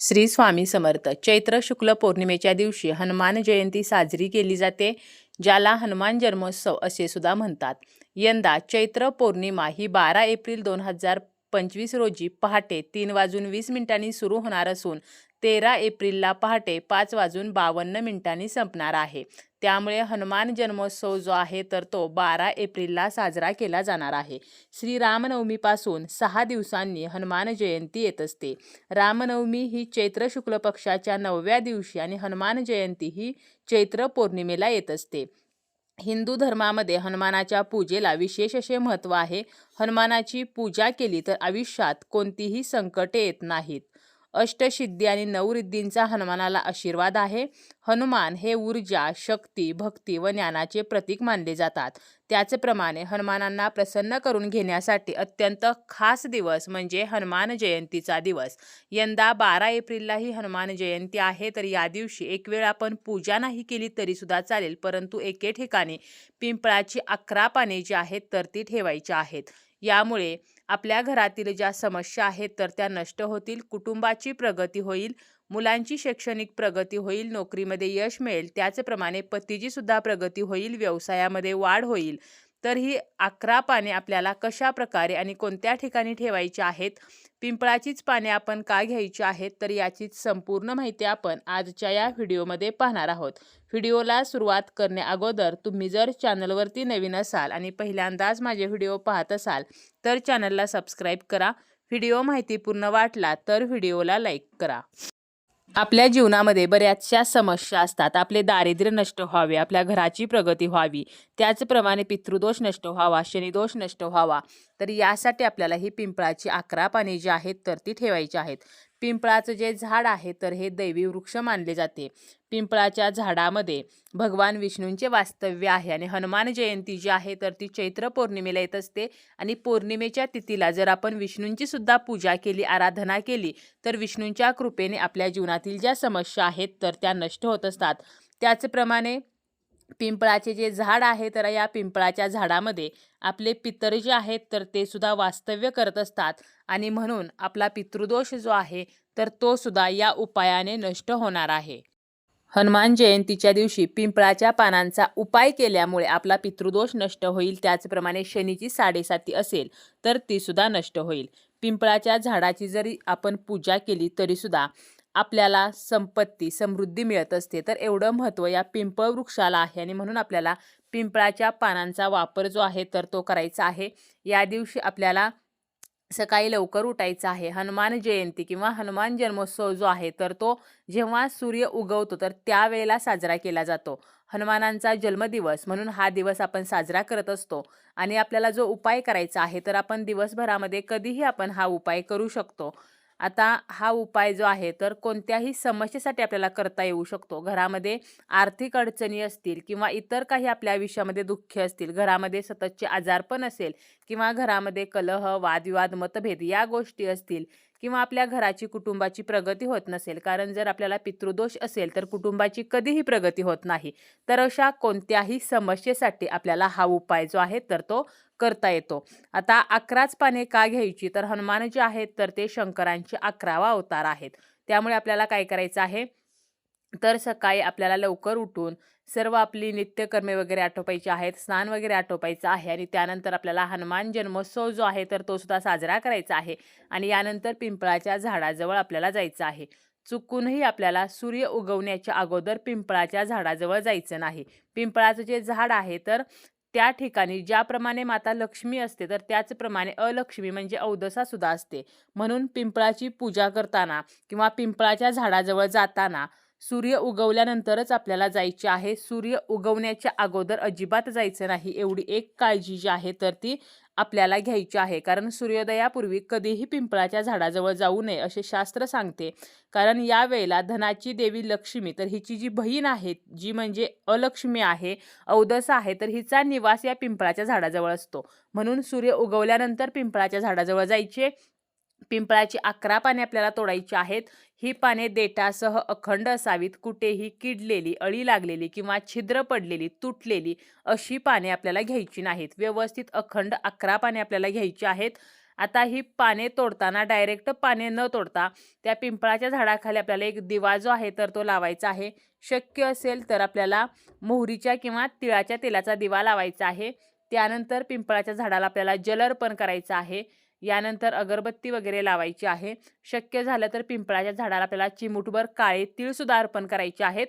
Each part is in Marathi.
श्री स्वामी समर्थ. चैत्र शुक्ल पौर्णिमेच्या दिवशी हनुमान जयंती साजरी केली जाते ज्याला हनुमान जन्मोत्सव असे सुद्धा म्हणतात. यंदा चैत्र पौर्णिमा ही बारा एप्रिल दोन हजार पंचवीस रोजी पहाटे तीन वाजून वीस मिनिटांनी सुरू होणार असून तेरा एप्रिलला पहाटे पाच वाजून बावन्न मिनिटांनी संपणार आहे. त्यामुळे हनुमान जन्मोत्सव जो आहे तर तो बारा एप्रिलला साजरा केला जाणार आहे. श्रीरामनवमीपासून सहा दिवसांनी हनुमान जयंती येत असते. रामनवमी ही चैत्र शुक्ल पक्षाच्या नवव्या दिवशी आणि हनुमान जयंती ही चैत्र पौर्णिमेला येत असते. हिंदू धर्मामध्ये हनुमानाच्या पूजेला विशेष असे महत्त्व आहे. हनुमानाची पूजा केली तर आयुष्यात कोणतीही संकटे येत नाहीत. अष्टसिद्धी आणि नवरिद्धींचा हनुमानाला आशीर्वाद आहे. हनुमान हे ऊर्जा शक्ती भक्ती व ज्ञानाचे प्रतीक मानले जातात. त्याचप्रमाणे हनुमानांना प्रसन्न करून घेण्यासाठी अत्यंत खास दिवस म्हणजे हनुमान जयंतीचा दिवस. यंदा बारा एप्रिलला ही हनुमान जयंती आहे तर या दिवशी एक वेळ आपण पूजा नाही केली तरीसुद्धा चालेल परंतु एके ठिकाणी पिंपळाची अकरा पाने जी आहेत तर ती ठेवायची आहेत. यामुळे आपल्या घरातील ज्या समस्या आहेत तर त्या नष्ट होतील कुटुंबाची प्रगती होईल मुलांची शैक्षणिक प्रगती होईल नोकरीमध्ये यश मिळेल त्याचप्रमाणे पतीची सुद्धा प्रगती होईल व्यवसायामध्ये वाढ होईल. तर ही अकरा पाने आपल्याला कशा प्रकारे आणि कोणत्या ठिकाणी ठेवायची आहेत पिंपळाचीच पाने आपण का घ्यायची आहेत तर याचीच संपूर्ण माहिती आपण आजच्या या व्हिडिओमध्ये पाहणार आहोत. व्हिडिओला सुरुवात करण्याअगोदर तुम्ही जर चॅनलवरती नवीन असाल आणि पहिल्यांदाच माझे व्हिडिओ पाहत असाल तर चॅनलला सबस्क्राईब करा. व्हिडिओ माहितीपूर्ण वाटला तर व्हिडिओला लाईक करा. आपल्या जीवनामध्ये बऱ्याचशा समस्या असतात. आपले दारिद्र्य नष्ट व्हावे आपल्या घराची प्रगती व्हावी त्याचप्रमाणे पितृदोष नष्ट व्हावा शनिदोष नष्ट व्हावा. तर यासाठी आपल्याला ही पिंपळाची अकरा पाने जी आहेत तर ती ठेवायची आहेत. पिंपळाचं जे झाड आहे तर हे दैवी वृक्ष मानले जाते. पिंपळाच्या झाडामध्ये भगवान विष्णूंचे वास्तव्य आहे आणि हनुमान जयंती जी आहे तर ती चैत्र पौर्णिमेला येत असते. आणि पौर्णिमेच्या तिथीला जर आपण विष्णूंची सुद्धा पूजा केली आराधना केली तर विष्णूंच्या कृपेने आपल्या जीवनातील ज्या समस्या आहेत तर त्या नष्ट होत असतात. त्याचप्रमाणे पिंपळाचे जे झाड आहे तर या पिंपळाच्या झाडामध्ये आपले पितर जे आहेत तर ते सुद्धा वास्तव्य करत असतात. आणि म्हणून आपला पितृदोष जो आहे तर तो सुद्धा या उपायाने नष्ट होणार आहे. हनुमान जयंतीच्या दिवशी पिंपळाच्या पानांचा उपाय केल्यामुळे आपला पितृदोष नष्ट होईल. त्याचप्रमाणे शनीची साडेसाती असेल तर ती सुद्धा नष्ट होईल. पिंपळाच्या झाडाची जरी आपण पूजा केली तरीसुद्धा आपल्याला संपत्ती समृद्धी मिळत असते. तर एवढं महत्त्व या पिंपळ वृक्षाला आहे आणि म्हणून आपल्याला पिंपळाच्या पानांचा वापर जो आहे तर तो करायचा आहे. या दिवशी आपल्याला सकाळी लवकर उठायचं आहे. हनुमान जयंती किंवा हनुमान जन्मोत्सव जो आहे तर तो जेव्हा सूर्य उगवतो तर त्यावेळेला साजरा केला जातो. हनुमानांचा जन्मदिवस म्हणून हा दिवस आपण साजरा करत असतो. आणि आपल्याला जो उपाय करायचा आहे तर आपण दिवसभरामध्ये कधीही आपण हा उपाय करू शकतो. आता हा उपाय जो आहे तर कोणत्याही समस्येसाठी आपल्याला करता येऊ शकतो. घरामध्ये आर्थिक अडचणी असतील किंवा इतर काही आपल्या आयुष्यामध्ये दुःख असतील घरामध्ये सततचे आजारपण असेल किंवा घरामध्ये कलह वादविवाद मतभेद या गोष्टी असतील किंवा आपल्या घराची कुटुंबाची प्रगती होत नसेल. कारण जर आपल्याला पितृदोष असेल तर कुटुंबाची कधीही प्रगती होत नाही. तर अशा कोणत्याही समस्येसाठी आपल्याला हा उपाय जो आहे तर तो करता येतो. आता अकराच पाने का घ्यायची? तर हनुमान जे आहेत तर ते शंकरांचे अकरावा अवतार आहेत. त्यामुळे आपल्याला काय करायचं आहे? तर सकाळी आपल्याला लवकर उठून सर्व आपली नित्यकर्मे वगैरे आटोपायची आहेत स्नान वगैरे आटोपायचं आहे आणि त्यानंतर आपल्याला हनुमान जन्मोत्सव जो आहे तर तो सुद्धा साजरा करायचा आहे आणि यानंतर पिंपळाच्या झाडाजवळ आपल्याला जायचं आहे. चुकूनही आपल्याला सूर्य उगवण्याच्या अगोदर पिंपळाच्या झाडाजवळ जायचं नाही. पिंपळाचं जे झाड आहे तर त्या ठिकाणी ज्याप्रमाणे माता लक्ष्मी असते तर त्याचप्रमाणे अलक्ष्मी म्हणजे अवदसा सुद्धा असते. म्हणून पिंपळाची पूजा करताना किंवा पिंपळाच्या झाडाजवळ जाताना सूर्य उगवल्यानंतरच आपल्याला जायचे आहे. सूर्य उगवण्याच्या अगोदर अजिबात जायचं नाही. एवढी एक काळजी जी आहे तर ती आपल्याला घ्यायची आहे. कारण सूर्योदयापूर्वी कधीही पिंपळाच्या झाडाजवळ जाऊ नये असे शास्त्र सांगते. कारण या वेळेला धनाची देवी लक्ष्मी तर हिची जी बहीण आहे जी म्हणजे अलक्ष्मी आहे अवदस आहे तर हिचा निवास या पिंपळाच्या झाडाजवळ असतो. म्हणून सूर्य उगवल्यानंतर पिंपळाच्या झाडाजवळ जायचे. पिंपळाची अकरा पाने आपल्याला तोडायची आहेत. ही पाने देठासह अखंड असावीत. कुठेही किडलेली अळी लागलेली किंवा छिद्र पडलेली तुटलेली अशी पाने आपल्याला घ्यायची नाहीत. व्यवस्थित अखंड अकरा पाने आपल्याला घ्यायची आहेत. आता ही पाने तोडताना डायरेक्ट पाने न तोडता त्या पिंपळाच्या झाडाखाली आपल्याला एक दिवा जो आहे तर तो लावायचा आहे. शक्य असेल तर आपल्याला मोहरीच्या किंवा तिळाच्या तेलाचा दिवा लावायचा आहे. त्यानंतर पिंपळाच्या झाडाला आपल्याला जलर्पण करायचं आहे. यानंतर अगरबत्ती वगैरे लावायची आहे. शक्य झालं तर पिंपळाच्या झाडाला आपल्याला चिमूटभर काळे तीळसुद्धा अर्पण करायचे आहेत.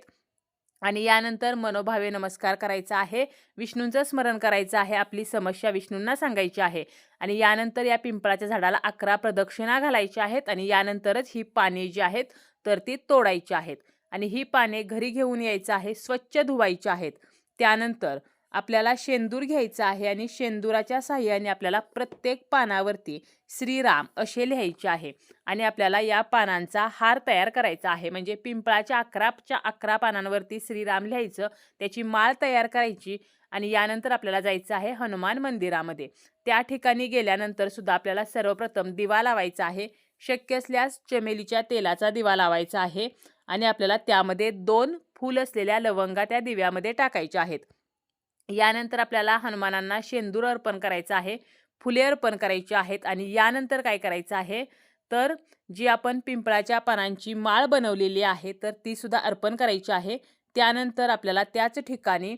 आणि यानंतर मनोभावे नमस्कार करायचा आहे. विष्णूंचं स्मरण करायचं आहे. आपली समस्या विष्णूंना सांगायची आहे. आणि यानंतर या पिंपळाच्या झाडाला अकरा प्रदक्षिणा घालायच्या आहेत. आणि यानंतरच ही पाने जी आहेत तर ती तोडायची आहेत. आणि ही पाने घरी घेऊन यायचं आहे. स्वच्छ धुवायची आहेत. त्यानंतर आपल्याला शेंदूर घ्यायचा आहे आणि शेंदुराच्या साह्याने आपल्याला प्रत्येक पानावरती श्रीराम असे लिहायचे आहे. आणि आपल्याला या पानांचा हार तयार करायचा आहे. म्हणजे पिंपळाच्या अकराच्या अकरा पानांवरती श्रीराम लिहायचं त्याची माळ तयार करायची आणि यानंतर आपल्याला जायचं आहे हनुमान मंदिरामध्ये. त्या ठिकाणी गेल्यानंतर सुद्धा आपल्याला सर्वप्रथम दिवा लावायचा आहे. शक्य असल्यास चमेलीच्या तेलाचा दिवा लावायचा आहे. आणि आपल्याला त्यामध्ये दोन फूल असलेल्या लवंगा त्या दिव्यामध्ये टाकायच्या आहेत. यानंतर आपल्याला हनुमानांना शेंदूर अर्पण करायचं आहे फुले अर्पण करायची आहेत आणि यानंतर काय करायचं आहे? तर जी आपण पिंपळाच्या पानांची माळ बनवलेली आहे तर ती सुद्धा अर्पण करायची आहे. त्यानंतर आपल्याला त्याच ठिकाणी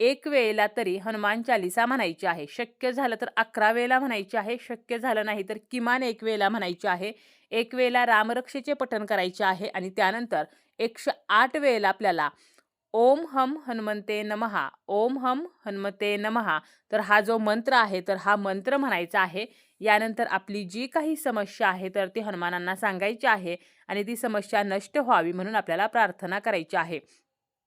एक वेळेला तरी हनुमान चालिसा म्हणायची आहे. शक्य झालं तर अकरा वेळेला म्हणायची आहे शक्य झालं नाही तर किमान एक वेळेला म्हणायची आहे. एक वेळेला रामरक्षेचे पठण करायचे आहे आणि त्यानंतर एकशे आठ वेळेला आपल्याला ओम हम हनुमंते नमहा ओम हम हनुमते नमहा तर हा जो मंत्र आहे तर हा मंत्र म्हणायचा आहे. यानंतर आपली जी काही समस्या आहे तर ती हनुमानांना सांगायची आहे आणि ती समस्या नष्ट व्हावी म्हणून आपल्याला प्रार्थना करायची आहे.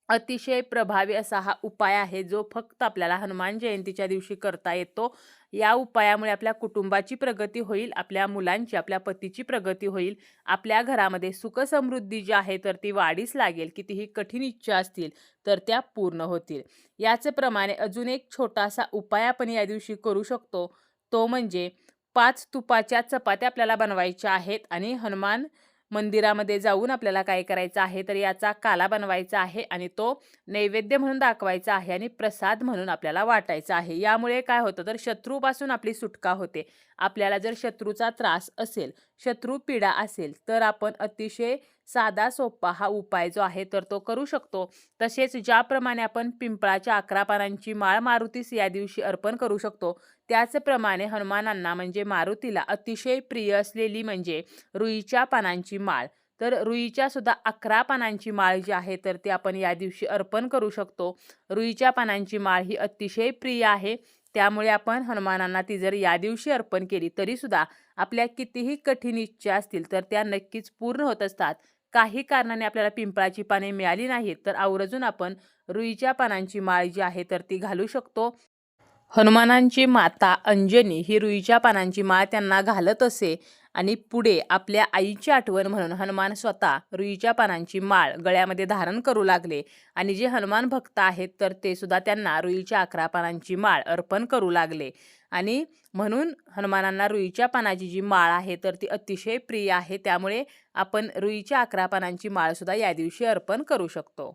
अतिशय प्रभावी असा हा उपाय आहे जो फक्त आपल्याला हनुमान जयंतीच्या दिवशी करता येतो. या उपायामुळे आपल्या कुटुंबाची प्रगती होईल आपल्या मुलांची आपल्या पतीची प्रगती होईल आपल्या घरामध्ये सुखसमृद्धी जी आहे तर ती वाढीस लागेल कितीही कठीण इच्छा असतील तर त्या पूर्ण होतील. याचप्रमाणे अजून एक छोटासा उपाय आपण या दिवशी करू शकतो तो म्हणजे पाच तुपाच्या चपात्या आपल्याला बनवायच्या आहेत आणि हनुमान मंदिरामध्ये जाऊन आपल्याला काय करायचं आहे तर याचा काला बनवायचा आहे आणि तो नैवेद्य म्हणून दाखवायचा आहे आणि प्रसाद म्हणून आपल्याला वाटायचा आहे. यामुळे काय होतं तर शत्रूपासून आपली सुटका होते. आपल्याला जर शत्रूचा त्रास असेल शत्रू पीडा असेल तर आपण अतिशय साधा सोपा हा उपाय जो आहे तर तो करू शकतो. तसेच ज्याप्रमाणे आपण पिंपळाच्या अकरा पानांची माळ मारुतीस या दिवशी अर्पण करू शकतो त्याचप्रमाणे हनुमानांना म्हणजे मारुतीला अतिशय प्रिय असलेली म्हणजे रुईच्या पानांची माळ. तर रुईच्या सुद्धा अकरा पानांची माळ जी आहे तर ती आपण या दिवशी अर्पण करू शकतो. रुईच्या पानांची माळ ही अतिशय प्रिय आहे. त्यामुळे आपण हनुमानांना ती जर या दिवशी अर्पण केली तरीसुद्धा आपल्या कितीही कठीण इच्छा असतील तर त्या नक्कीच पूर्ण होत असतात. काही कारणाने आपल्याला पिंपळाची पाने मिळाली नाहीत तर आवर्जून आपण रुईच्या पानांची माळ जी आहे तर ती घालू शकतो. हनुमानांची माता अंजनी ही रुईच्या पानांची माळ त्यांना घालत असे आणि पुढे आपल्या आईची आठवण म्हणून हनुमान स्वतः रुईच्या पानांची माळ गळ्यामध्ये धारण करू लागले. आणि जे हनुमान भक्त आहेत तर ते सुद्धा त्यांना रुईच्या अकरा पानांची माळ अर्पण करू लागले. आणि म्हणून हनुमानांना रुईच्या पानाची जी माळ आहे तर ती अतिशय प्रिय आहे. त्यामुळे आपण रुईच्या अकरा पानांची माळसुद्धा या दिवशी अर्पण करू शकतो.